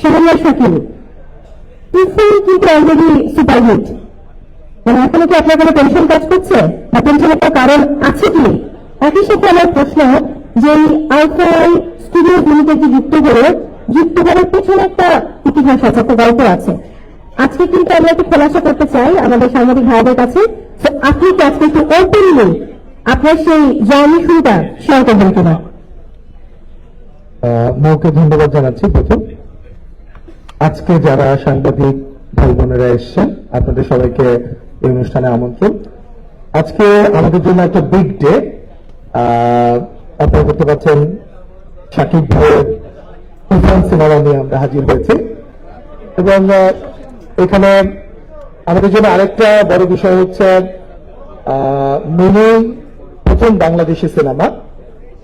শাহরিয়ার শাকিল তুফান কিন্তু already superhit মানে এখনও কি আপনার কোনো টেনশন কাজ করছে? বা টেনশন একটা কারণ আছে কি? একই সাথে আমার প্রশ্ন, যে এই আলফাই স্টুডিও ভূমিকাকে যুক্ত করে যুক্ত করার পেছনে একটা ইতিহাস আছে, একটা গল্প আছে। আজকে কিন্তু আমরা একটু খোলাসা করতে চাই আমাদের সাংবাদিক ভাইদের কাছে। তো আপনি কি আজকে একটু ওপেনলি আপনার সেই জার্নি শুরুটা শেয়ার করবেন কিনা? মৌকে ধন্যবাদ জানাচ্ছি প্রথম। আজকে যারা সাংবাদিক ভাই বোনেরা এসছেন, আপনাদের সবাইকে এই অনুষ্ঠানে আমন্ত্রণ। আজকে আমাদের জন্য একটা বিগ ডে আপনারা দেখতে পাচ্ছেন সাকিব ভাইয়ের সিনেমা নিয়ে আমরা হাজির হয়েছি। এবং এখানে আমাদের জন্য আরেকটা বড় বিষয় হচ্ছে মিনি প্রথম বাংলাদেশি সিনেমা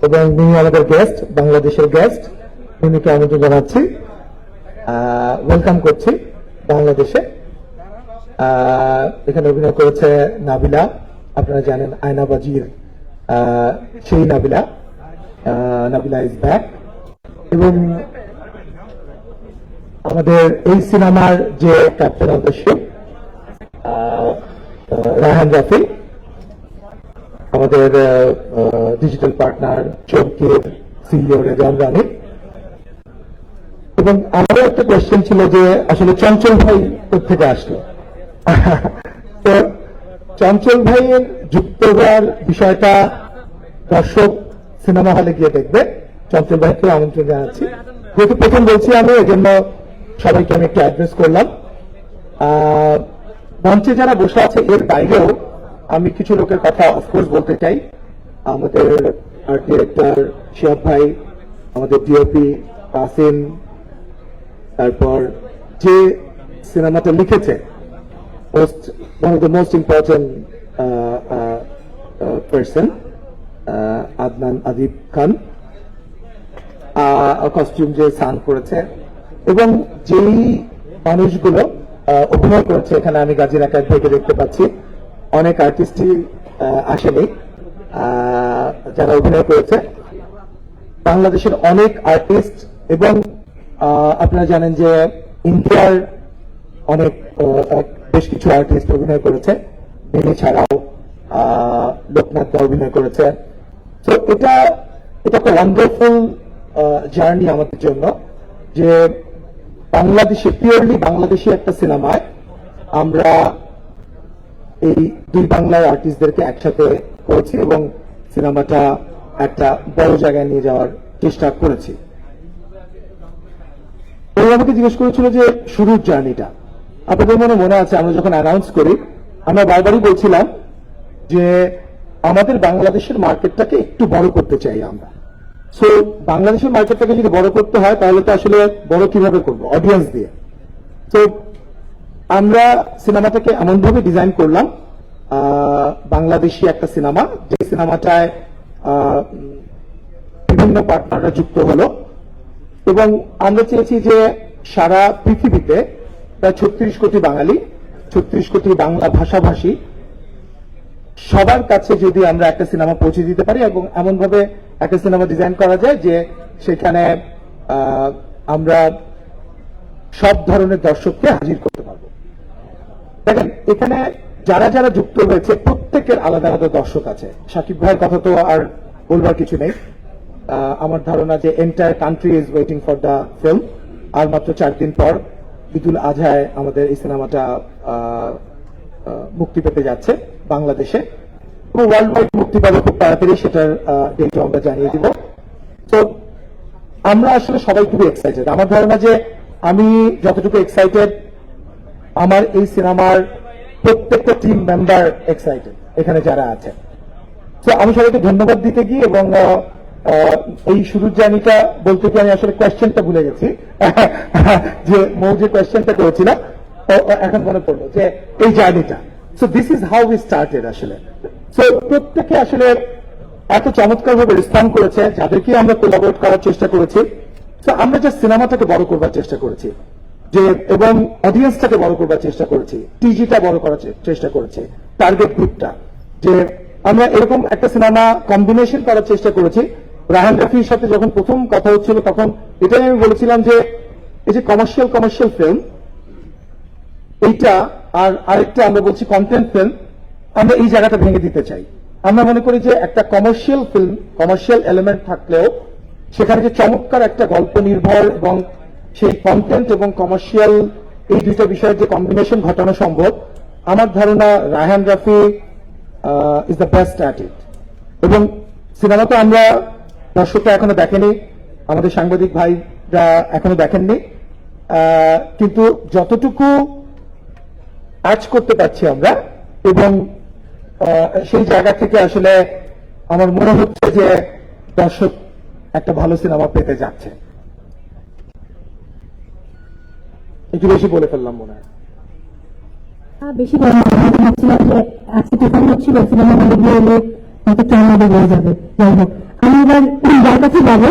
এবং মিনি আমাদের গেস্ট বাংলাদেশের গেস্ট মিনিকে আমন্ত্রণ জানাচ্ছি। ওয়েলকাম করছি বাংলাদেশে। এখানে অভিনয় করেছে নাবিলা। আপনারা জানেন আয়নাবাজির সেই নাবিলা। নাবিলা ইজ ব্যাক এবং আমাদের এই সিনেমার যে captain of the ship Raihan Rafi, আমাদের ডিজিটাল পার্টনার চৌকির সিইও রেজান রানি। এবং আমারও একটা কোয়েশ্চেন ছিল যে আসলে চঞ্চল ভাই থেকে আসলো? তো চঞ্চল ভাইয়ের যুক্ত হওয়ার বিষয়টা দর্শক সিনেমা হলে গিয়ে দেখবে। চঞ্চল ভাইকে আমন্ত্রণ জানাচ্ছি। যেহেতু প্রথম বলছি আমি এই জন্য সবাইকে আমি একটু অ্যাড্রেস করলাম। মঞ্চে যারা বসে আছে এর বাইরেও আমি কিছু লোকের কথা অফকোর্স বলতে চাই। আমাদের আর্ট ডিরেক্টর শিয়াব ভাই, আমাদের ডিওপি কাসিম তারপর যে সিনেমাটা লিখেছে most one of the most important person Adnan Adib Khan costume যে সান করেছে এবং যেই মানুষগুলো অভিনয় করেছে, এখানে আমি গাজী একাই থেকে দেখতে পাচ্ছি, অনেক আর্টিস্টই আসেনি যারা অভিনয় করেছে। বাংলাদেশের অনেক আর্টিস্ট এবং আপনারা জানেন যে ইন্ডিয়ার অনেক বেশ কিছু আর্টিস্ট অভিনয় করেছে। মিনি ছাড়াও লোকনাথ অভিনয় করেছে। তো এটা এটা একটা ওয়ান্ডারফুল জার্নি আমাদের জন্য যে বাংলাদেশে পিওরলি বাংলাদেশি একটা সিনেমায় আমরা এই দুই বাংলার আর্টিস্টদেরকে একসাথে করেছি এবং সিনেমাটা একটা বড় জায়গায় নিয়ে যাওয়ার চেষ্টা করেছি। ও আমাকে জিজ্ঞেস করেছিল যে, শুরুর জার্নিটা? আপনাদের মনে মনে আছে, আমরা যখন অ্যানাউন্স করি, আমরা বারবারই বলছিলাম যে, আমাদের বাংলাদেশের মার্কেটটাকে একটু বড় করতে চাই আমরা। সো বাংলাদেশের মার্কেটটাকে যদি বড় করতে হয়, তাহলে তো আসলে বড় কীভাবে করব? অডিয়েন্স দিয়ে। তো আমরা সিনেমাটাকে এমনভাবে ডিজাইন করলাম বাংলাদেশি একটা সিনেমা। যে সিনেমাটায় বিভিন্ন পার্টনাররা যুক্ত হলো। এবং আমরা চেয়েছি যে সারা পৃথিবীতে প্রায় ছত্রিশ কোটি বাঙালি, ছত্রিশ কোটি বাংলা ভাষাভাষী সবার কাছে যদি আমরা একটা সিনেমা পৌঁছে দিতে পারি এবং এমন ভাবে একটা সিনেমা ডিজাইন করা যায় যে সেখানে আমরা সব ধরনের দর্শককে হাজির করতে পারব। দেখেন, এখানে যারা যারা যুক্ত হয়েছে প্রত্যেকের আলাদা আলাদা দর্শক আছে। সাকিব ভাইয়ের কথা তো আর বলবার কিছু নেই। আমার ধারণা যে entire country is waiting for the film আর মাত্র চার দিন পর ঈদুল আজহায় আমাদের এই সিনেমাটা মুক্তি পেতে যাচ্ছে বাংলাদেশে। ওয়ার্ল্ড ওয়াইড মুক্তি পাবে খুব তাড়াতাড়ি, সেটার ডেটও আমরা জানিয়ে দিব। তো আমরা আসলে সবাই খুবই এক্সাইটেড আমার ধারণা যে আমি যতটুকু এক্সাইটেড আমার এই সিনেমার প্রত্যেকটা টিম মেম্বার এক্সাইটেড এখানে যারা আছে। তো আমি সবাইকে ধন্যবাদ দিতে গিয়ে এবং এই শুরুর জার্নিটা বলতে গিয়ে আমি আসলে কোয়েশ্চেনটা ভুলে গেছি? যে মৌ যে কোয়েশ্চেনটা করেছিলাম এখন মনে পড়ল যে এই জার্নিটা so this is how we started আসলে। সো প্রত্যেকে আসলে এত চমৎকার ভাবে রেসপন্ড করেছে, যাদেরকে আমরা কোলাবোরেট করার চেষ্টা করেছি। তো আমরা যে সিনেমাটাকে বড় করবার চেষ্টা করেছি। যে, এবং অডিয়েন্সটাকে বড় করবার চেষ্টা করেছি। টিজিটা বড় করার চেষ্টা করেছি। টার্গেট গ্রুপটা যে, আমরা এরকম একটা সিনেমা কম্বিনেশন করার চেষ্টা করেছি। রাহান রাফির সাথে যখন প্রথম কথা হচ্ছিল, তখন এটাই আমি বলেছিলাম যে, এই যে কমার্শিয়াল কমার্শিয়াল ফিল্ম এইটা আর আরেকটা আমরা বলছি কন্টেন্ট ফিল্ম আমরা এই জায়গাটা ভেঙে দিতে চাই। আমরা মনে করি যে একটা কমার্শিয়াল ফিল্ম কমার্শিয়াল এলিমেন্ট থাকলেও সেখানে যে চমৎকার একটা গল্প নির্ভর এবং সেই কন্টেন্ট এবং কমার্শিয়াল এই দুটো বিষয়ের যে কম্বিনেশন ঘটানো সম্ভব, আমার ধারণা Raihan Rafi is the best at it এবং সিনেমা তো আমরা দর্শকরা এখনও দেখেনি, আমাদের সাংবাদিক ভাইরা এখনও দেখেননি। কিন্তু যতটুকু আজ করতে পারছি আমরা, এবং সেই জায়গা থেকে আসলে আমার মনে হচ্ছে যে দর্শক একটা ভালো সিনেমা পেতে যাচ্ছে। একটু বেশি বলে ফেললাম মনে হয়। বেশি বড় ভাবছিলাম যে, আজকে টিফান হচ্ছিল সিনেমা হলে গিয়ে এলে হয়তো টর্নাডো হয়ে যাবে। যাই হোক আমি এবার যার কাছে যাব।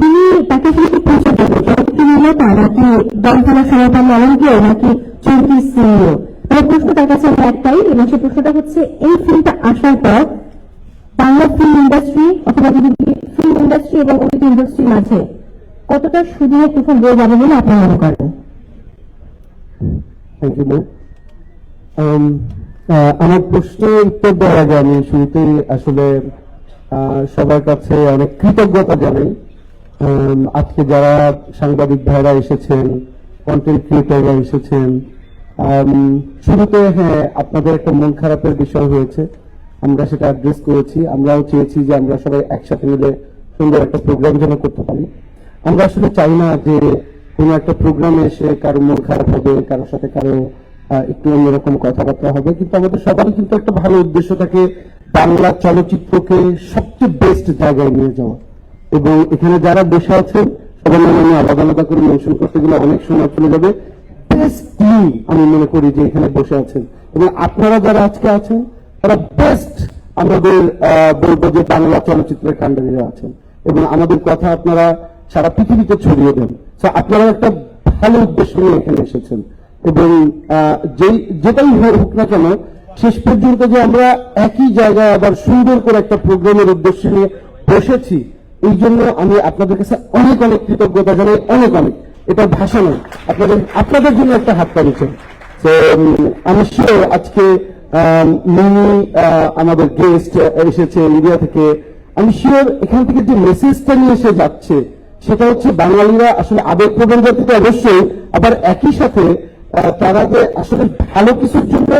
তিনি তাকে শুধু পৌঁছে দেবো চলচ্চিত্র নির্মাতা নাকি দমতলা সমাধান নরেন্দ্র নাকি চলতি সিইও? প্রশ্ন তার কাছে একটাই, এবং সেই প্রশ্নটা হচ্ছে, এই ফিল্মটা আসার পর বাংলা ফিল্ম ইন্ডাস্ট্রি অথবা ফিল্ম ইন্ডাস্ট্রি এবং ওটিটি ইন্ডাস্ট্রির মাঝে কতটা সুদূর তুফান বয়ে যাবে বলে আপনি মনে করেন? থ্যাংক ইউ আমার প্রশ্নের উত্তর দেওয়ার আগে আমি শুরুতেই আসলে সবার কাছে অনেক কৃতজ্ঞতা জানাই। আজকে যারা সাংবাদিক ভাইরা এসেছেন কন্টেন্ট ক্রিয়েটররা এসেছেন শুরুতে হ্যাঁ আপনাদের একটা মন খারাপের বিষয় হয়েছে। আমরা সেটা অ্যাড্রেস করেছি। আমরাও চেয়েছি যে আমরা সবাই একসাথে মিলে সুন্দর একটা প্রোগ্রাম যেন করতে পারি। আমরা আসলে চাই না যে কোনো একটা প্রোগ্রামে এসে কারও মন খারাপ হবে, কারোর সাথে কারও একটু অন্যরকম কথাবার্তা হবে। কিন্তু আমাদের সবারই কিন্তু একটা ভালো উদ্দেশ্য থাকে বাংলা চলচ্চিত্রকে সবচেয়ে বেস্ট জায়গায় নিয়ে যাওয়া। এবং এখানে যারা বসে আছেন সবার নামে আমি আলাদা আলাদা করে মেনশন করতে গেলে অনেক সময় চলে যাবে। বেস্ট টিম আমি মনে করি যে এখানে বসে আছেন। এবং আপনারা যারা আজকে আছেন, তারা বেস্ট আমাদের বলব যে বাংলা চলচ্চিত্রের কাণ্ডারীরা আছেন। এবং আমাদের কথা আপনারা সারা পৃথিবীতে ছড়িয়ে দেন। আপনারা একটা ভালো উদ্দেশ্য নিয়ে এখানে এসেছেন। এবং যেই, যেটাই হোক না কেন, শেষ পর্যন্ত যে আমরা একই জায়গায় আবার সুন্দর করে একটা প্রোগ্রামের উদ্দেশ্য নিয়ে বসেছি, এই জন্য আমি আপনাদের কাছে অনেক অনেক কৃতজ্ঞতা জানাই, অনেক অনেক। এটা ভাষা নয়, আপনাদের আপনাদের জন্য একটা হাত তো আমি শিওর আজকে মিনি আমাদের গেস্ট এসেছে ইন্ডিয়া থেকে। আমি শিওর এখান থেকে যে মেসেজটা নিয়ে এসে যাচ্ছে, সেটা হচ্ছে বাঙালিরা আসলে আবেগপ্রবণ জাতিতে অবশ্যই আবার একই সাথে তারা যে আসলে ভালো কিছুর জন্য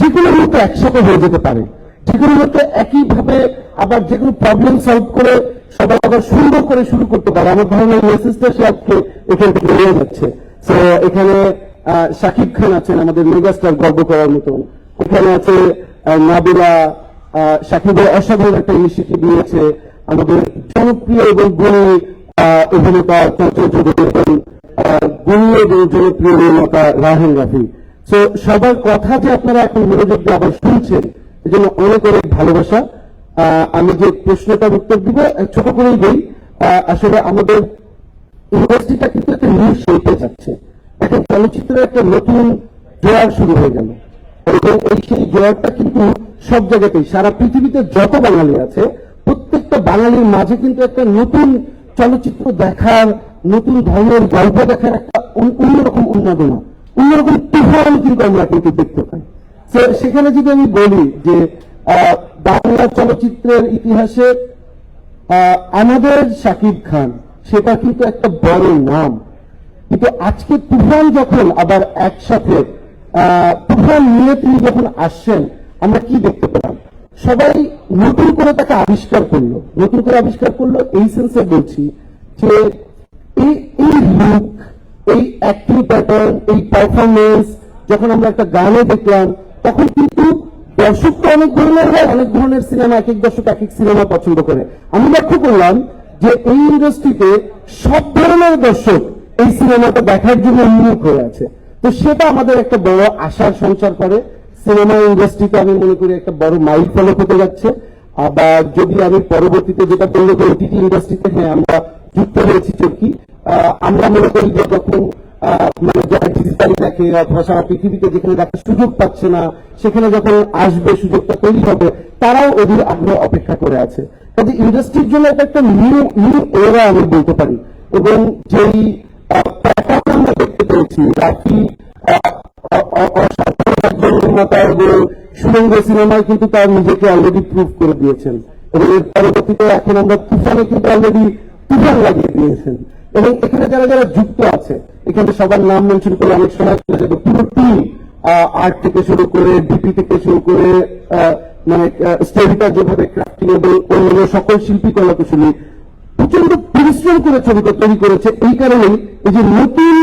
যে কোনো মুহূর্তে একসাথে হয়ে যেতে পারে। যে কোনো মুহূর্তে একইভাবে আবার যে কোনো প্রবলেম সলভ করে সবাই আবার সুন্দর করে শুরু করতে পারে। আমার এই মেসেজটা সে আজকে এখান থেকে নিয়ে যাচ্ছে। এখানে শাকিব খান আছেন, আমাদের মেগাস্টার গর্ব করার মতন। এখানে আছে নাবিলা শাকিবের অসাধারণ একটা ইনিশিয়েটিভ নিয়েছে। আমাদের জনপ্রিয় এবং গুণী অভিনেতা চঞ্চল এবং এবং জনপ্রিয় রাহেন রাফি তো সবার কথা যে আপনারা এখন মনোযোগ দিয়ে আবার শুনছেন এই জন্য অনেক অনেক ভালোবাসা। আমি যে উত্তর দিব, ছোট করেই দিই আসলে আমাদের কিন্তু একটা নিউ শেপে যাচ্ছে। এখন চলচ্চিত্রের একটা নতুন জোয়ার শুরু হয়ে গেল। এবং এই সেই জোয়ারটা কিন্তু সব জায়গাতেই, সারা পৃথিবীতে যত বাঙালি আছে, প্রত্যেকটা বাঙালির মাঝে কিন্তু একটা নতুন চলচ্চিত্র দেখার নতুন ধরনের গল্প দেখার একটা অন্যরকম উন্মাদনা, অন্যরকম তুফান কিন্তু আমরা কিন্তু দেখতে পাই। সেখানে যদি আমি বলি যে বাংলা চলচ্চিত্রের ইতিহাসে আমাদের শাকিব খান, সেটা কিন্তু একটা বড় নাম। কিন্তু আজকে তুফান যখন আবার একসাথে তুফান নিয়ে তিনি যখন আসছেন, আমরা কি দেখতে পেলাম? সবাই নতুন করে তাকে আবিষ্কার করল। নতুন করে আবিষ্কার করল এই সেন্সে বলছি যে এই লুক এই অ্যাক্টিং প্যাটার্ন এই পারফরমেন্স যখন আমরা একটা গানে দেখলাম, তখন কিন্তু দর্শক তো অনেক ধরনের হয়, অনেক ধরনের সিনেমা এক এক দর্শক এক এক সিনেমা পছন্দ করে। আমি লক্ষ্য করলাম যে এই ইন্ডাস্ট্রিতে সব ধরনের দর্শক এই সিনেমাটা দেখার জন্য উন্মুখ হয়ে আছে। তো সেটা আমাদের একটা বড় আশার সঞ্চার করে। সিনেমা ইন্ডাস্ট্রিতে আমি মনে করি একটা বড় মাইল ফলক হতে যাচ্ছে। আবার যদি আমি পরবর্তীতে যেটা বলব ওটিটি ইন্ডাস্ট্রিতে হ্যাঁ আমরা যুক্ত হয়েছি চোখি আমরা মনে করি যে যখন আহ, মানে যারা ডিজিটালি দেখে অথবা সারা পৃথিবীতে যেখানে দেখার সুযোগ পাচ্ছে না সেখানে যখন আসবে সুযোগটা তৈরি হবে তারাও ওদের আগ্রহ অপেক্ষা করে আছে। কাজে ইন্ডাস্ট্রির জন্য এটা একটা নিউ নিউ এরা আমি বলতে পারি। এবং যেই পেয়েছি রাফি আহ, অ- অ- অসাধারণ একজন নির্মাতা এবং সুরঙ্গ সিনেমায় কিন্তু তার নিজেকে অলরেডি প্রুভ করে দিয়েছেন। এবং এর পরবর্তীতে এখন আমরা তুফানে কিন্তু অলরেডি তুফান লাগিয়ে দিয়েছেন। এবং এখানে যারা যারা যুক্ত আছে, এখানে সবার নাম মেনশন করে অনেক সময় চলে যাবে। পুরো টিম আর্ট থেকে শুরু করে ডিপি থেকে শুরু করে মানে স্টোরিটা যেভাবে ক্রাফটিং এবং অন্যান্য সকল শিল্পী কলা কুশলী প্রচণ্ড পরিশ্রম করে ছবিটা তৈরি করেছে। এই কারণেই এই যে নতুন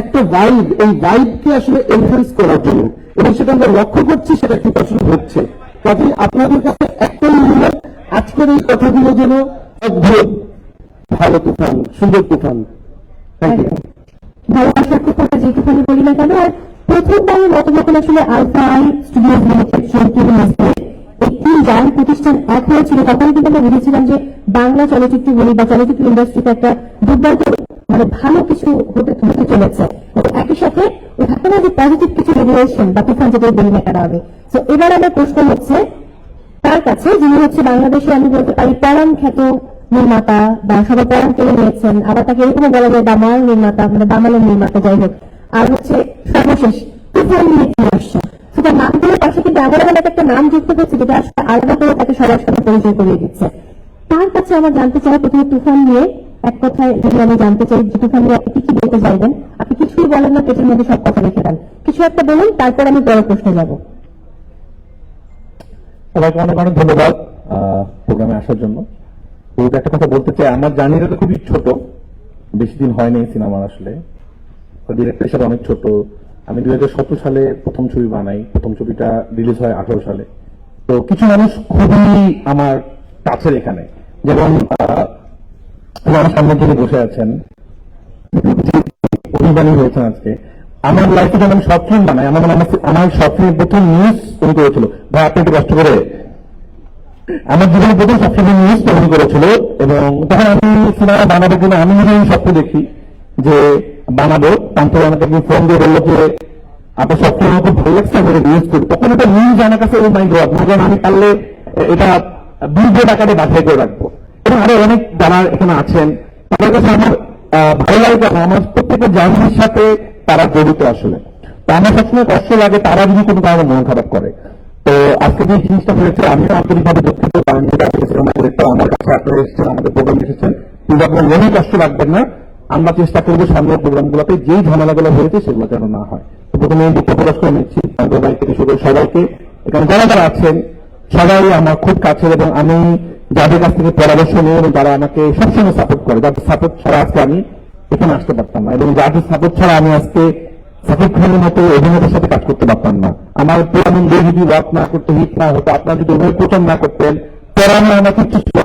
একটা ভাইব এই ভাইবকে আসলে এনহান্স করার জন্য। এবং সেটা আমরা লক্ষ্য করছি, সেটা ঠিক আসলে হচ্ছে। কাজে আপনাদের কাছে একটা অনুরোধ, আজকের এই কথাগুলো যেন অদ্ভুত ভালো তুফান, সুন্দর তুফান। ভালোবাসার কথাটা যেটুখানি বলি না কেন, আর প্রথমবারের মতো যখন আসলে শোরুম এই তিন জায়ান্ট প্রতিষ্ঠান এক হয়েছিল তখন কিন্তু আমরা বুঝেছিলাম যে বাংলা চলচ্চিত্র বলি বা চলচ্চিত্র ইন্ডাস্ট্রিতে একটা দুর্দান্ত মানে ভালো কিছু হতে হতে চলেছে। একই সাথে থাকে যে পজিটিভ কিছু রেগুলেশন বা তুফান যেটা বলি না কেন হবে তো এবার আমার প্রশ্ন হচ্ছে, তার কাছে যিনি হচ্ছে বাংলাদেশে আমি বলতে পারি, পরাণ খ্যাত নির্মাতা বা সবাই পরাণ কেড়ে নিয়েছেন আবার তাকে এরকম বলা যায় দামাল নির্মাতা মানে দামালের নির্মাতা, যাই হোক। আর হচ্ছে সর্বশেষ, তুফান সেটা নামগুলোর পাশে কিন্তু এমন এমন একটা নাম যুক্ত করছে যেটা আসলে আলাদা করে তাকে সবার সাথে পরিচয় করিয়ে দিচ্ছে। তার কাছে আমার জানতে চাই প্রথমে তুফান নিয়ে এক কথায় যদি আমি জানতে চাই যে তুফান নিয়ে আপনি কি বলতে চাইবেন? আপনি কিছুই বলেন না, পেটের মধ্যে সব কথা রেখে দেন। কিছু একটা বলুন, তারপর আমি পরের প্রশ্নে যাব। সবাইকে অনেক অনেক ধন্যবাদ প্রোগ্রামে আসার জন্য। একটা কথা বলতে চাই, আমার জার্নিটা তো খুবই ছোট। বেশি দিন হয়নি সিনেমার আসলে। ডিরেক্টর হিসাবে অনেক ছোট। আমি দুই হাজার সতেরো সালে প্রথম ছবি বানাই। প্রথম ছবিটা রিলিজ হয় আঠারো সালে। তো কিছু মানুষ খুবই আমার কাছের এখানে। যেমন আমার সামনে থেকে বসে আছেন, অভিমানী হয়েছেন আজকে। আমার লাইফে যখন শর্ট ফিল্ম বানাই আমার আমার- আমার শর্ট ফিল্মের প্রথম নিউজ উনি করেছিল। ভাই, আপনি একটু কষ্ট করে আমার জীবনে প্রথম ফিল্মের নিউজ তৈরি করেছিল এবং তখন আমি সিনেমা বানাবো কিনা আমি নিজেই স্বপ্ন দেখি যে বানাবো, তারপরে আমাকে ফোন দিয়ে বলল যে, আপনার ফিল্ম খুব ভালো লাগছে আমি নিউজ করি তখন এটা নিউজ আমার কাছে ও মাই গড মনে আমি পারলে এটা বিলবোর্ড আকারে বাছাই করে রাখব। এবং আরও অনেক যারা এখানে আছেন। তাদের কাছে আমার ভালো লাগে কেন আমার প্রত্যেকের জার্নির সাথে তারা জড়িত আসলে। তো আমার সবসময় কষ্ট লাগে তারা যদি কোনো কারণে মন খারাপ করে। তো আজকে যে জিনিসটা হয়েছে, আমিও আন্তরিকভাবে দুঃখিত আমার কাছে আপনারা এসেছেন আমাদের প্রোগ্রাম এসেছেন কিন্তু আপনার মনে কষ্ট রাখবেন না, আমরা চেষ্টা করব সামনের প্রোগ্রামগুলোতে যেই ঝামেলাগুলো হয়েছে সেগুলো যেন না হয়। প্রথমে আমি দুঃখ প্রকাশ করে নিচ্ছি থেকে শুরু সবাইকে। এখানে যারা যারা আছেন, সবাই আমার খুব কাছের এবং আমি যাদের কাছ থেকে পরামর্শ নিই এবং যারা আমাকে সবসময় সাপোর্ট করে, যাদের সাপোর্ট ছাড়া আজকে আমি এখানে আসতে পারতাম না। এবং যাদের সাপোর্ট ছাড়া আমি আজকে সাকিব খানের মতো অভিনেতার সাথে কাজ করতে পারতাম না। আমার পুরানো বই যদি ওয়ার্ক না করতে হিট না হতো, আপনারা যদি অভিনয় প্রচার না করতেন আমার কিচ্ছু ছিল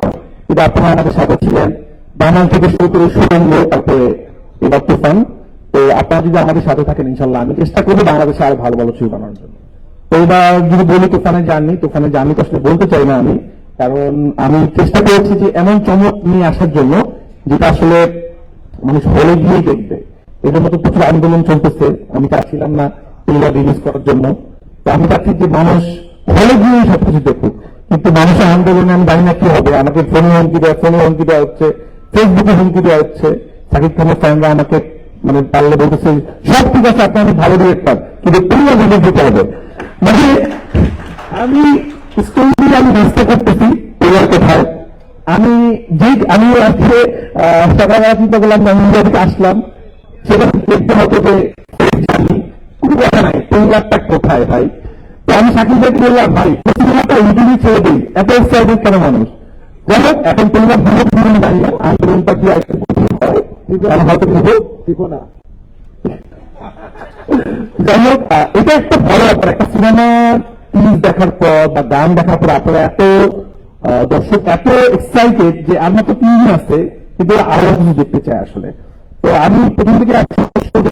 কিন্তু আপনারা আমাদের সাথে ছিলেন। বানান থেকে শুরু করে সুরঙ্গ তারপরে এবার তুফান তো আপনারা যদি আমাদের সাথে থাকেন ইনশাল্লাহ আমি চেষ্টা করব বাংলাদেশে আরও ভালো ভালো ছবি বানানোর জন্য। তো এবার যদি বলি তুফানে জার্নি তুফানে জার্নি তো আসলে বলতে চাই না আমি। কারণ আমি চেষ্টা করেছি যে এমন চমক নিয়ে আসার জন্য, যেটা আসলে মানুষ হলে গিয়ে দেখবে। এটার মতো প্রচুর আন্দোলন চলতেছে। আমি চাচ্ছিলাম না ট্রেলার রিলিজ করার জন্য। তো আমি চাচ্ছি যে মানুষ হলে গিয়ে সবকিছু দেখুক। কিন্তু মানুষের আন্দোলনে আমি জানি না কি হবে। আমাকে ফোনে হুমকি দেওয়া ফোনে হুমকি দেওয়া হচ্ছে, ফেসবুকে হুমকি দেওয়া হচ্ছে। সাকিব খানের ফ্যানরা আমাকে মানে পারলে বলতেছে, সব ঠিক আছে, আপনি অনেক ভালো ডিরেক্টর কিন্তু ট্রেলার রিলিজ দিতে হবে। মানে আমি স্কুল দিয়ে আমি ব্যস্ত করতেছি ট্রেলার কোথায়? আমি যে আমি আজকে সকালবেলা চিন্তা করলাম আমি আসলাম। সেটা দেখতে হতো যে জানি কোনো কথা নাই। ট্রেলারটা কোথায় ভাই? তো আমি সাকিব ভাইকে বললাম ভাই সিনেমাটা ইউটিউবে ছেড়ে দিই এত এক্সাইটেড কেন মানুষ? যাই হোক এখন ট্রেলার ভালো আমি জানি না আন্দোলনটা কি আমি হয়তো বুঝো ঠিক না। যাই হোক এটা একটা ভালো ব্যাপার। একটা সিনেমা টিভি দেখার পর বা গান দেখার পর আপনারা এত দর্শক এত এক্সাইটেড যে আমার তো তিন দিন আছে কিন্তু আরও কিছু দেখতে চায় আসলে। তো আমি প্রথম থেকে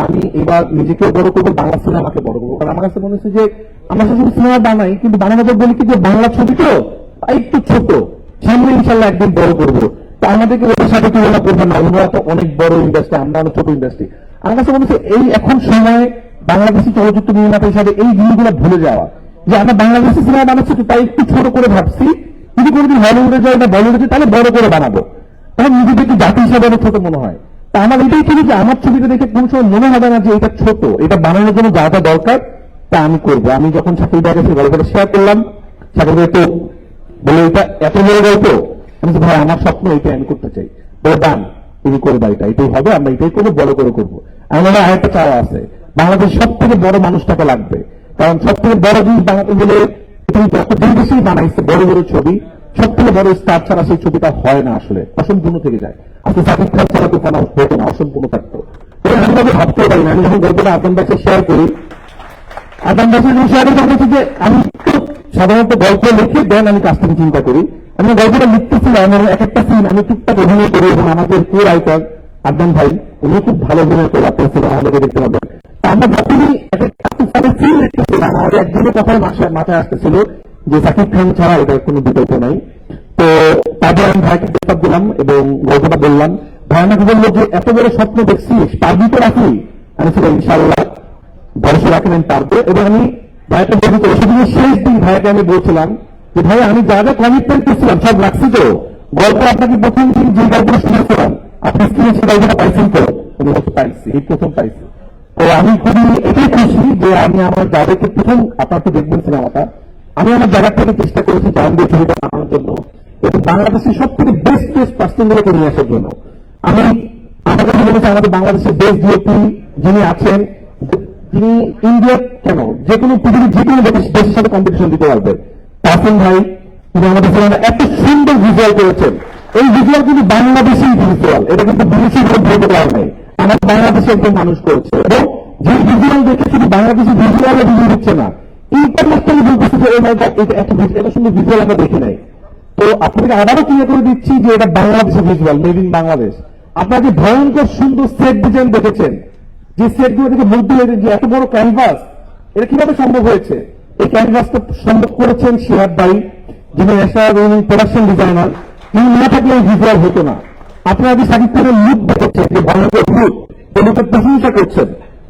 আমি এবার নিজেকে বড় করব, বাংলা সিনেমাকে বড় করব। কারণ আমার কাছে মনে হচ্ছে যে, আমরা শুধু সিনেমা বানাই, কিন্তু বানানোর পর বলি কি যে, বাংলা ছবি তো একটু ছোট। সামনে ইনশাল্লাহ একদিন বড় করব। তো আমাদেরকে ওদের সাথে তুলনা করবেন না, ওনারা তো অনেক বড় ইন্ডাস্ট্রি আমরা অনেক ছোট ইন্ডাস্ট্রি আমার কাছে মনে হচ্ছে এই এখন সময় বাংলাদেশি চলচ্চিত্র নির্মাতা হিসাবে এই জিনিসগুলো ভুলে যাওয়া। যে আমরা বাংলাদেশি সিনেমা বানাচ্ছি তো তাই একটু ছোট করে ভাবছি, যদি কোনোদিন হলিউডে যাই বা বলিউডে যাই, তাহলে বড় করে বানাবো। তখন নিজেদেরকে জাতি হিসাবে ছোট মনে হয়। তা তা আমার এটাই ছিল যে আমার ছবিটা দেখে কোন সময় মনে হবে না যে এটা ছোট এটা বানানোর জন্য যা যা দরকার তা আমি করব। আমি যখন ভাইয়ের কাছে গল্পটা শেয়ার করলাম ভাই তো বলে এটা এত বড় গল্প? আমি বলছি, ভাই আমার স্বপ্ন এটাই আমি করতে চাই। বলে দান তুমি করবা এটা এটাই হবে আমরা এটাই করব বড় করে করব। আমার আরেকটা চাওয়া আছে। বাংলাদেশ সব থেকে বড় মানুষটাকে লাগবে। কারণ সব থেকে বড় জিনিস বানাতে গেলে তুমি যত বেশি বানাইছে বড় বড় ছবি সব থেকে বড় স্টার ছাড়া সেই ছবিটা হয় না আসলে অসম্পূর্ণ থেকে যায়। আজকে সাকিব খান ছাড়া তো কোনো হতো না, অসম্পূর্ণ থাকতো। আমি তবে ভাবতে পারি না। আমি যখন গল্পটা আপনার কাছে শেয়ার করি আদান দাসের শেয়ার করছি যে, আমি সাধারণত গল্প লিখে দেন, আমি কাজ থেকে চিন্তা করি। আমি গল্পটা লিখতেছিলাম আমার এক একটা সিন আমি টুকটাক অভিনয় করি এবং আমাদের কো রাইটার আদান ভাই, উনি খুব ভালো অভিনয় করে আপনার সিনেমা আমাদেরকে দেখতে পাবেন। আমরা আমাদের একদিনের কথায় মাথায় আসতেছিল যে সাকিব খান ছাড়া এটার কোনো বিকল্প নাই। তো তারপর আমি ভাইকে প্রস্তাব দিলাম এবং গল্পটা বললাম। ভাই বলল যে এত বড় স্বপ্ন দেখছিস পারবি তো রাখি আমি ছিল ইনশাআল্লাহ ভরসা এবং আমি সেদিনের শেষ দিন ভাইকে আমি বলছিলাম যে, ভাই, আমি যা যা কমিটমেন্ট করছিলাম, সব রাখছি তো। গল্প আপনাকে প্রথম দিন যে গল্পটা শুনেছিলাম, আপনি সে গল্পটা পাইছেন তো? পাইছি, এই প্রথম পাইছি। তো আমি খুবই এটাই খুশি যে, আমি আমার যাদেরকে প্রথম আপনার তো দেখবেন সিনেমাটা। আমি আমার জায়গা থেকে চেষ্টা করেছি জাহাঙ্গীর ছবিটা বানানোর জন্য। এবং বাংলাদেশের সব থেকে বেস্ট বেস্ট পার্সনগুলোকে নিয়ে আসার জন্য। আমি আমার কাছে হচ্ছে আমাদের বাংলাদেশের বেস্ট ডিওপি যিনি আছেন, তিনি ইন্ডিয়া কেন? যে কোনো পৃথিবীর যে কোনো দেশের সাথে কম্পিটিশন দিতে পারবে। তাসিম ভাই, তিনি আমাদের সিনেমা এত সুন্দর ভিজুয়াল করেছেন। এই ভিজুয়াল কিন্তু বাংলাদেশি ভিজুয়াল এটা কিন্তু বিদেশি কেউ বলতে পারে নাই। আমার বাংলাদেশে একজন মানুষ করেছে। এবং যে ভিজুয়াল দেখে শুধু বাংলাদেশি ভিজুয়াল ভিজুয়াল হচ্ছে না ইন্টারন্যাশনাল ভাই এটা এত ভিজুয়াল সুন্দর ভিজুয়াল আমরা দেখি নাই। তো আপনাকে আবারও ক্লিয়ার করে দিচ্ছি যে এটা বাংলাদেশের ভিজুয়াল মেড ইন বাংলাদেশ আপনারা যে ভয়ঙ্কর সুন্দর সেট ডিজাইন দেখেছেন, যে সেটগুলো থেকে মুগ্ধ হয়ে যে এত বড় ক্যানভাস এটা কীভাবে সম্ভব হয়েছে? এই ক্যানভাসটা সম্ভব করেছেন শিহাব ভাই, যিনি প্রোডাকশন ডিজাইনার তিনি না থাকলে এই ভিজুয়াল হতো না। আপনারা যে সাকিব খানের লুক দেখেছেন, যে ভয়ঙ্কর লুক লুকের প্রশংসা করছেন।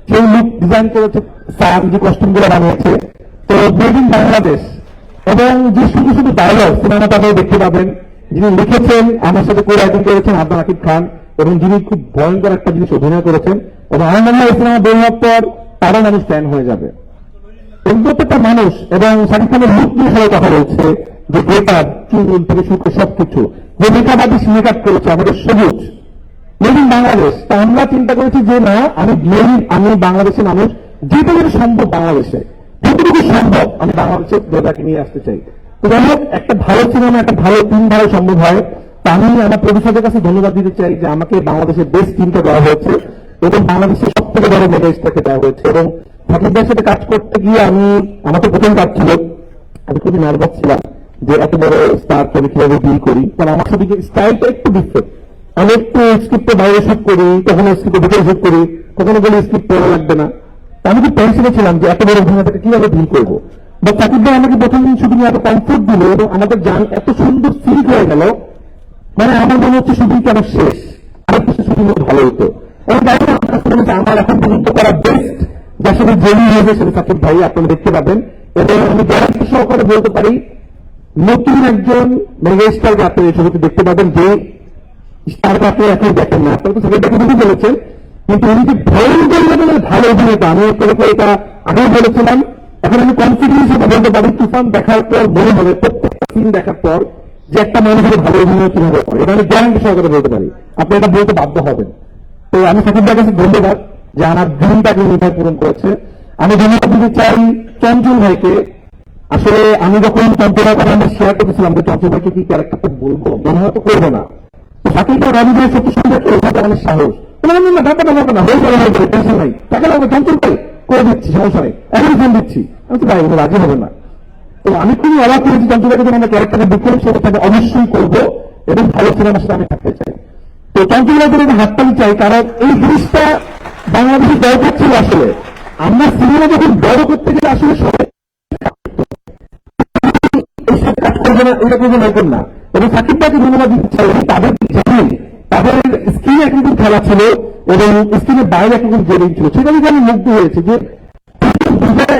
সেই লুক ডিজাইন করেছে স্যার, যে কস্টিউমগুলো বানিয়েছে। তো মেড ইন বাংলাদেশ এবং যে শুধু শুধু ডায়লগ সিনেমাটা আপনারা দেখতে পাবেন। যিনি লিখেছেন, আমার সাথে কো রাইটিং করেছেন আব্দুল রাকিব খান, এবং যিনি খুব ভয়ঙ্কর একটা জিনিস অভিনয় করেছেন, এবং আমার মনে হয় সিনেমা বের হওয়ার পর তারও মানুষ ফ্যান হয়ে যাবে। প্রত্যেকটা মানুষ, এবং শাকিব খানের লুক নিয়ে সবাই কথা বলছে, যে বেকার চুল থেকে শুরু করে সবকিছু, যে মেকআপ আর্টিস্ট মেকআপ করেছে আমাদের সবুজ। মেড ইন বাংলাদেশ তা আমরা চিন্তা করেছি যে না, আমি মেড আমি বাংলাদেশের মানুষ যেটুকু সম্ভব বাংলাদেশে। যতটুকু সম্ভব আমি বাংলাদেশের দেবতাকে নিয়ে আসতে চাই। তো যাই একটা ভালো সিনেমা একটা ভালো টিম ভালো সম্ভব হয়। তা আমি আমার প্রফেসরদের কাছে ধন্যবাদ দিতে চাই যে আমাকে বাংলাদেশের বেস্ট টিমটা দেওয়া হয়েছে এবং বাংলাদেশের সব থেকে বড় মেগা স্টারকে দেওয়া হয়েছে। এবং ভাইয়ের সাথে কাজ করতে গিয়ে আমি, আমার তো প্রথম কাজ ছিল, আমি খুবই নার্ভাস ছিলাম যে এত বড় স্টার আমি কীভাবে ডিল করি। কারণ আমার সাথে স্টাইলটা একটু ডিফারেন্ট আমি একটু স্ক্রিপ্টে বাইরে শুট করি, কখনো স্ক্রিপ্টে ভিতরে শুট করি, কখনো বলি স্ক্রিপ্ট পড়া লাগবে না। আমি খুব টেনশনে ছিলাম যে এত বড় অভিনেতাকে কীভাবে ডিল করব? বা সাকিব ভাই আমাকে প্রথম দিন শুটিং এত কমফোর্ট দিল এবং আমাদের গান এত সুন্দর সিরিজ হয়ে গেল। মানে আমার মনে হচ্ছে শুটিং কেন শেষ? আর কিছু শুটিং ভালো হতো। এবং হোক, আমার এখন পর্যন্ত করা বেস্ট যার সাথে জেনি হয়েছে সেটা সাকিব ভাই আপনারা দেখতে পাবেন। এবং আমি গ্যারান্টি সহকারে বলতে পারি নতুন একজন মেগাস্টারকে আপনি এই ছবিতে দেখতে পাবেন যে স্টারকে আপনি এখন দেখেন না। আপনারা তো সেটা দেখে বলেছেন কিন্তু উনি যে ভয়ঙ্কর লেভেলের ভালো অভিনেতা, আমি করে এটা আগেও বলেছিলাম, এখন আমি কনফিডেন্স হিসেবে বলতে পারি, তুফান দেখার পর মনে হবে প্রত্যেকটা সিন দেখার পর যে একটা মানুষের ভালো অভিনয় কীভাবে করে। এটা আমি গ্যারান্টি সহকারে বলতে পারি। আপনি এটা বলতে বাধ্য হবেন। তো আমি সাকিব ভাইয়ের কাছে ধন্যবাদ যে আমার ড্রিমটাকে নির্ভর পূরণ করেছে আমি ধন্যবাদ দিতে চাই চঞ্চল ভাইকে। আসলে আমি যখন চঞ্চল কথা আমরা শেয়ার করেছিলাম যে চঞ্চল ভাইকে কি ক্যারেক্টারটা বলব? মনে হয় তো করব না। তো সাকিব ভাই রবি ভাই সত্যি সুন্দর করে ওখানে অনেক সাহস। বললাম, না, না ব্যাপারটা ব্যাপার না যাবে টেনশন নাই। টাকা লাগবে চঞ্চল ভাই করে দিচ্ছি সমস্যা নেই। এখন ফোন দিচ্ছি। আমি আমি খুবই অবাক করেছি চঞ্চল ভাইকে যখন আমরা ক্যারেক্টারটা বুক সেটা তাকে অবশ্যই করব এবং ভালো সিনেমার সাথে আমি থাকতে চাই। তো চঞ্চল ভাইদের একটা হাততালি চাই কারণ এই জিনিসটা বাংলাদেশের দরকার ছিল আসলে। আমরা সিনেমা যখন বড় করতে গেলে আসলে সবাই এইসব কাজ করবে না এটা করবে না। এবং সাকিব ভাইকে ধন্যবাদ দিতে চাই তাদের জানি তাদের স্ক্রিনে একরকম খেলা ছিল এবং স্ক্রিনের বাইরে একরকম গেমিং ছিল। সেটা দেখে আমি মুগ্ধ হয়েছে যে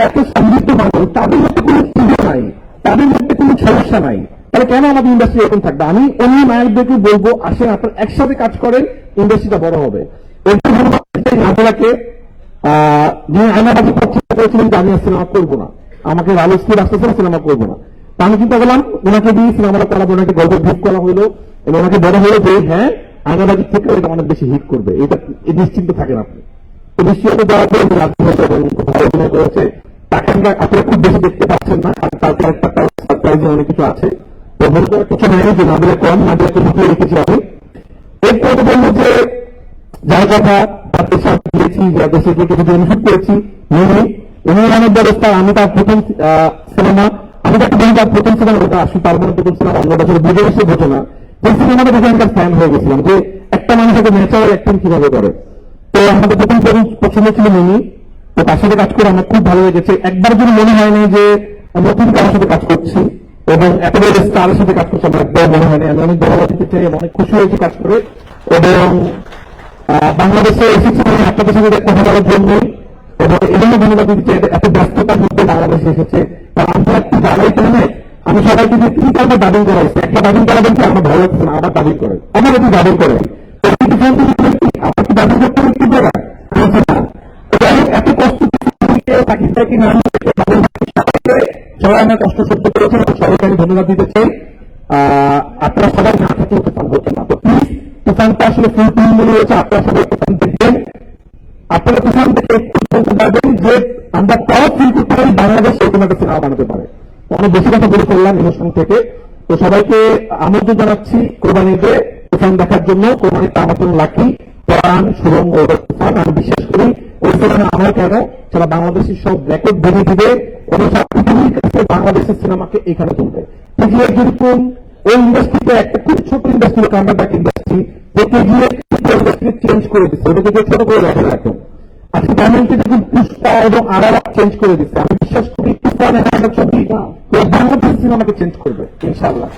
এত সমৃদ্ধ মানুষ, তাদের মধ্যে কোনো পুজো নাই, তাদের মধ্যে কোনো সমস্যা নাই। তাহলে কেন আমাদের ইন্ডাস্ট্রি এরকম থাকবে? আমি অন্য নায়কদেরকে বলব, আসেন আপনার একসাথে কাজ করেন ইন্ডাস্ট্রিটা বড় হবে। নাজেলাকে যিনি আয়নাবাজি করেছিলেন, যে আমি সিনেমা করব না। আমাকে রাজস্কির আসতেছে সিনেমা করব না। আমি চিন্তা করলাম? ওনাকে দিয়ে সিনেমাটা করাবো ওনাকে গল্প বুক করা হলো এবং ওনাকে বড় হলো যে হ্যাঁ আয়নাবাজি থেকে এটা অনেক বেশি হিট করবে। এটা নিশ্চিন্ত থাকেন আপনি। তো নিশ্চিত দেওয়ার পরে উনি অভিনয় করেছে তাকে আমরা খুব বেশি দেখতে পাচ্ছেন না তার সারপ্রাইজে অনেক কিছু আছে। তো কিছু যে কম রেখেছি আমি। বলব যে যার কথা তাদের সাথে দিয়েছি করেছি। উনি মানব ব্যবস্থা, আমি তার প্রথম সিনেমা তার সাথে কাজ একবার যদি মনে হয়নি যে নতুন কারোর সাথে কাজ করছি, এবং এত বড় স্টারের সাথে কাজ করছি, আমার একবার মনে হয়নি আমি অনেক দিতে চাই অনেক খুশি হয়েছি কাজ করে। এবং বাংলাদেশে এসেছি আপনাদের সাথে কথা বলার জন্য এবং এই জন্য ধন্যবাদ দিতে এত ব্যস্ততার মধ্যে বাংলাদেশে এসেছে। আমি সবাইকে যে তিন চারটা দাবি করাইছি একটা দাবি করাবেন কি আমার ভালো লাগছে না আবার দাবি করে। আমার একটু দাবি করে। করে বলছে? কষ্ট থাকি ধন্যবাদ দিতে চাই। আপনারা সবাই না থাকলেও তুফান না। তো প্লিজ আসলে ফুল টিম মনে হয়েছে, আপনারা সবাই তুফান দেখবেন আপনারা তুফান দেখে একটু বলতে পারবেন যে আমরা প্রাউড ফিল করতে পারি বাংলাদেশ এরকম একটা সিনেমা বানাতে পারে। অনেক বেশি কথা বলে ফেললাম ইমোশন থেকে। তো সবাইকে আমন্ত্রণ জানাচ্ছি কোরবানিতে তুফান দেখার জন্য কোরবানিতে আমার লাকি প্রাণ সুরঙ্গ তুফান আমি বিশ্বাস করি ওই সিনেমা আমার কেন? সারা বাংলাদেশের সব রেকর্ড ভেঙে দিবে এবং পৃথিবীর কাছে বাংলাদেশের সিনেমাকে এখানে তুলবে। কেজিএফ যেরকম ওই ইন্ডাস্ট্রিতে একটা খুব ছোট ইন্ডাস্ট্রি কান্ডাব্যাক ইন্ডাস্ট্রি যে ইন্ডাস্ট্রি চেঞ্জ করে দিচ্ছে ওটাকে ছোট করে রাখে রাখুন দেখুন পুষ্পা এবং আড়ার চেঞ্জ করে দিচ্ছে। আমি বিশ্বাস করি তুফান এবং ছবি তো সিনেমাকে চেঞ্জ করবে ইনশাল্লাহ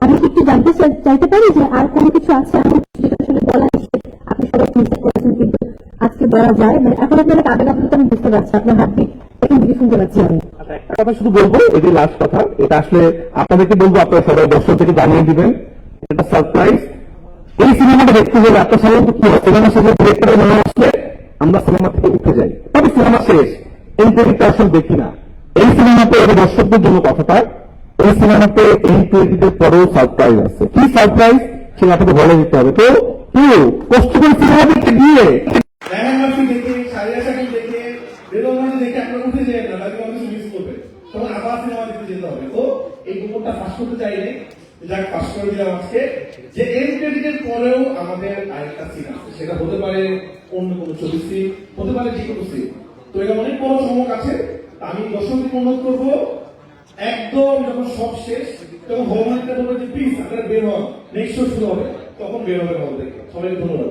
ভালো কি কি জানতে চাইতে পারি যে আর কোনো কিছু আছে? বলা আপনি কিন্তু আজকে বলা যায় মানে এখন আপনার আপনাকে আমি বুঝতে পারছি, আপনার হাতটি এখন একটা শুধু বলব এটি লাস্ট কথা, এটা আসলে আপনাদেরকে বলব, আপনারা সবাই দর্শক থেকে জানিয়ে দিবেন, এটা সারপ্রাইজ এই সিনেমাটা দেখতে গেলে আপনার সাধারণত কি হয় আসলে আমরা সিনেমা থেকে উঠে যাই। তবে সিনেমা শেষ ক্রেডিটটা আসলে দেখি না। এই সিনেমাতে এটা দর্শকদের জন্য কথাটা এই সিনেমাতে ক্রেডিটের পরেও সারপ্রাইজ আছে। কি সারপ্রাইজ সেটা আপনাকে বলে দিতে হবে। তো কষ্ট করে সিনেমা দেখতে ল্যাহেঙ্গাটি দেখে সারিয়া শাড়ি দেখে বেরোগানি দেখে আপনার উঠে যায় না তাহলে কিছু মিস করবে তখন আবার সিনেমা দেখতে যেতে হবে তো এই গোপনটা ফাঁস করতে চাইলে যাক ফাঁস করে দিলাম আজকে। যে এন ক্রেডিটের পরেও আমাদের আরেকটা সিন আছে। সেটা হতে পারে অন্য কোনো ছবি সিন হতে পারে যে কোনো সিন তো এটা অনেক বড় চমক আছে। আমি দর্শকদের অনুরোধ করব, একদম যখন সব শেষ, তখন ভগবানটা বলবে যে প্লিজ আপনারা বের হন। নেক্সট শো শুরু হবে। তখন বের হবে থেকে সবাইকে ধন্যবাদ।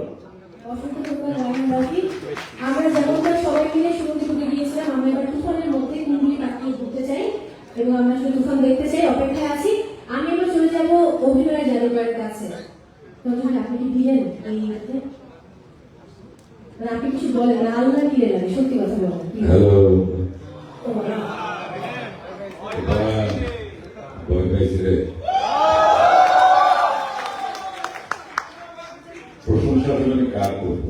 আমরা যেমনটা সবাই মিলে শুরুতে ঢুকে গিয়েছিলাম আমরা এবার তুফানের মধ্যে কুন্ডলি কাটিয়ে ঘুরতে চাই এবং আমরা শুধু তুফান দেখতে চাই অপেক্ষায় আছি আমি এবার চলে যাব অভিনয় জাদুকরের কাছে প্রথমে আপনি কি দিলেন এই ইয়েতে মানে আপনি কিছু বলেন না আল্লাহ দিলেন আমি সত্যি কথা বলেন please। হ্যালো ও, ভয় পাইছি রে প্রশংসা তো আমি কার করব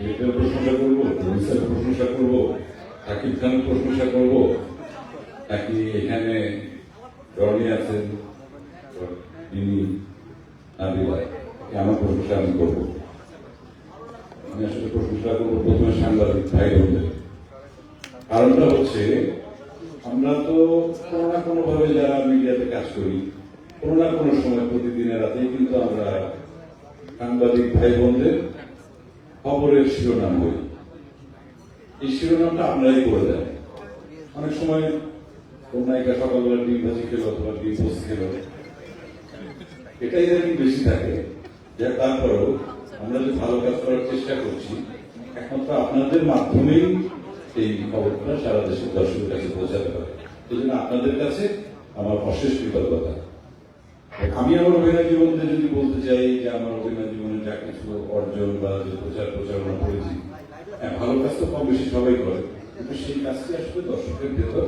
এটার প্রশংসা করব প্রডিউসারের প্রশংসা করব সাকিব খানের প্রশংসা করব নাকি এখানে রনি আছেন তিনি নাবিলা আমার প্রশংসা আমি করব আমি আসলে প্রশংসা করব প্রথমে সাংবাদিক ভাই বোনদের কারণটা হচ্ছে আমরা তো কোনো না কোনো ভাবে যারা মিডিয়াতে কাজ করি, কোনো না কোনো সময় প্রতিদিনের রাতেই কিন্তু আমরা সাংবাদিক ভাই বোনদের খবরের শিরোনাম হই এই শিরোনামটা আমরাই করে দেয়। অনেক সময় কোন নায়িকা সকালবেলা ডিম ভাজি খেলো অথবা ডিম পোস্ট খেলো। এটাই ইদানিং বেশি থাকে, যে তারপরেও আমরা যে ভালো কাজ করার চেষ্টা করছি, একমাত্র আপনাদের মাধ্যমেই এই খবরটা সারা দেশের দর্শকের কাছে পৌঁছাতে পারে। এই আপনাদের কাছে আমার অশেষ কৃতজ্ঞতা। আমি আমার অভিনয় জীবনে যদি বলতে চাই যে আমার অভিনয় জীবনে যা কিছু অর্জন বা যে প্রচার প্রচারণা করেছি হ্যাঁ ভালো কাজ তো কম বেশি সবাই করে। কিন্তু সেই কাজটি আসলে দর্শকের ভেতর